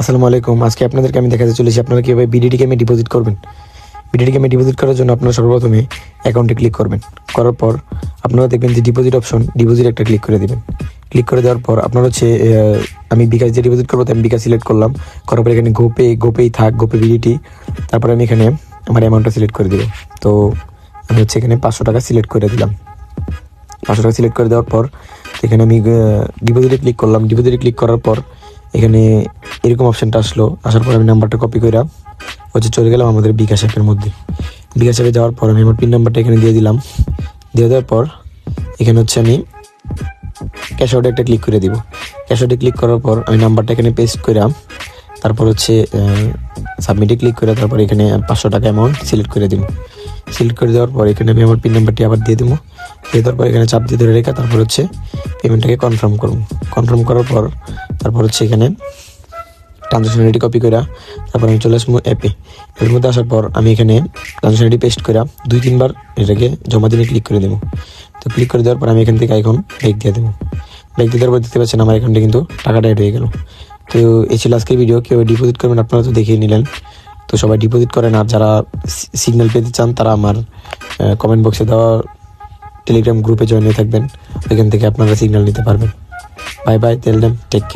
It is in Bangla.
আসসালামু আলাইকুম। আজকে আপনাদেরকে আমি দেখাতে চলেছি আপনারা কীভাবে বিডিটি গেমে ডিপোজিট করবেন। বিডিটি গেমে ডিপোজিট করার জন্য আপনারা সর্বপ্রথমে অ্যাকাউন্টে ক্লিক করবেন। করার পর আপনারা দেখবেন যে ডিপোজিট অপশন ডিপোজিট একটা ক্লিক করে দেবেন। ক্লিক করে দেওয়ার পর আপনার হচ্ছে আমি বিকাশ দিয়ে ডিপোজিট করব আমি বিকাশ সিলেক্ট করলাম। করার পর এখানে গোপে গোপেই থাক গোপে বিডিটি তারপরে আমি এখানে আমার অ্যামাউন্টটা সিলেক্ট করে দিব। তো আমি হচ্ছে এখানে পাঁচশো টাকা সিলেক্ট করে দিলাম। পাঁচশো টাকা সিলেক্ট করে দেওয়ার পর এখানে আমি ডিপোজিটে ক্লিক করলাম। ডিপোজিটে ক্লিক করার পর এখানে এরকম অপশনটা আসলো। আসার পর আমি নাম্বারটা কপি করে হচ্ছে চলে গেলাম আমাদের বিকাশ অ্যাপের মধ্যে। বিকাশ অ্যাপে যাওয়ার পর আমি আমার পিন নাম্বারটা এখানে দিয়ে দিলাম। দিয়ে দেওয়ার পর এখানে হচ্ছে আমি ক্যাশ আউটে একটা ক্লিক করে দিব। ক্যাশ আউটে ক্লিক করার পর আমি নাম্বারটা এখানে পেস্ট করে তারপর হচ্ছে সাবমিটে ক্লিক করে তারপর এখানে পাঁচশো টাকা অ্যামাউন্ট সিলেক্ট করে দিব। সিলেক্ট করে দেওয়ার পর এখানে আমি আমার পিন নাম্বারটি আবার দিয়ে দেবো। দিয়ে দেওয়ার পর এখানে চাপ দিয়ে ধরে রেখে তারপর হচ্ছে পেমেন্টটাকে কনফার্ম করব। কনফার্ম করার পর তারপর হচ্ছে এখানে ট্রানজাকশন আইডি কপি করে তারপর আমি চলে আসব অ্যাপে এর মধ্যে আসার পর আমি এখানে ট্রানজাকশন আইডি পেস্ট করে দুই, তিনবার এটাকে জমা দিনে ক্লিক করে দেবো। তো ক্লিক করে দেওয়ার পর আমি এখান থেকে এখন ব্যাগ দিয়ে দেবো। ব্যাগ দিয়ে দেওয়ার পর দেখতে পাচ্ছেন আমার অ্যাকাউন্টে কিন্তু টাকাটা অ্যাড হয়ে গেল। তো এই ছিল আজকের ভিডিও কেউ ডিপোজিট করবেন আপনারা তো দেখিয়ে নিলেন। তো সবাই ডিপোজিট করেন আর যারা সিগন্যাল পেতে চান তারা আমার কমেন্ট বক্সে দেওয়া টেলিগ্রাম গ্রুপে জয়েন হয়ে থাকবেন। ওইখান থেকে আপনারা সিগন্যাল নিতে পারবেন। বাই বাই তেল টেক কেয়ার